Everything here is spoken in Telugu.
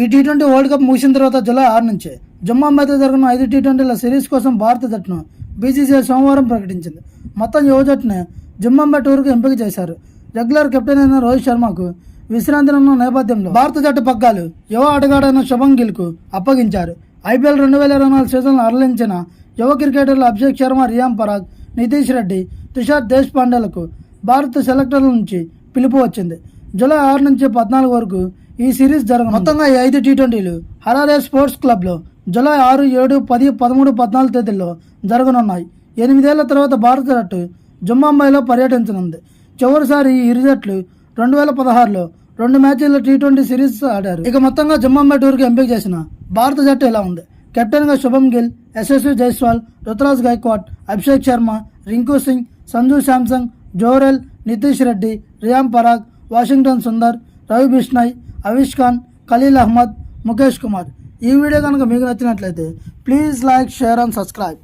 ఈ టీ ట్వంటీ వరల్డ్ కప్ ముగిసిన తర్వాత జూలై ఆరు నుంచి మీద జరగనున్న ఐదు టీ ట్వంటీల సిరీస్ కోసం భారత జట్టును బీసీసీఐ సోమవారం ప్రకటించింది. మొత్తం యువ జట్టును జమ్మాంబాయి టూర్కు ఎంపిక చేశారు. రెగ్యులర్ కెప్టెన్ అయిన రోహిత్ శర్మకు విశ్రాంతి ఉన్న నేపథ్యంలో భారత జట్టు పగ్గాలు యువ ఆటగాడైన శుభం గిల్కు అప్పగించారు. ఐపీఎల్ రెండు వేల ఇరవై నాలుగు సీజన్లో అరలించిన యువ క్రికెటర్లు అభిషేక్ శర్మ రియాం పరాగ్ నితీష్ రెడ్డి తుషార్ దేశ్ పాండేలకు భారత సెలెక్టర్ల నుంచి పిలుపు వచ్చింది. జూలై ఆరు నుంచి పద్నాలుగు వరకు ఈ సిరీస్ జరగను మొత్తంగా ఈ ఐదు టీ ట్వంటీలు హరారే స్పోర్ట్స్ క్లబ్లో జూలై ఆరు ఏడు పది పదమూడు పద్నాలుగు తేదీల్లో జరగనున్నాయి. ఎనిమిదేళ్ళ తర్వాత భారత జట్టు జుమ్మాంబాయిలో పర్యటించనుంది. చివరిసారి ఈ ఇరు జట్లు రెండు వేల పదహారులో రెండు మ్యాచ్ల్లో టీ ట్వంటీ సిరీస్ ఆడారు. ఇక మొత్తంగా జమ్మాంబాయి టూర్కి ఎంపిక చేసిన భారత జట్టు ఇలా ఉంది? కెప్టెన్గా శుభం గిల్ యశస్వి జైస్వాల్ రుతురాజ్ గైక్వాడ్ అభిషేక్ శర్మ రింకు సింగ్ సంజు శాంసంగ్ జోరెల్ నితీష్ రెడ్డి రియాం పరాగ్ వాషింగ్టన్ సుందర్ రవి బిష్నాయ్ అవిష్ ఖాన్ ఖలీల్ అహ్మద్ ముఖేష్ కుమార్. ఈ వీడియో కనుక మీకు నచ్చినట్లయితే please like share and subscribe.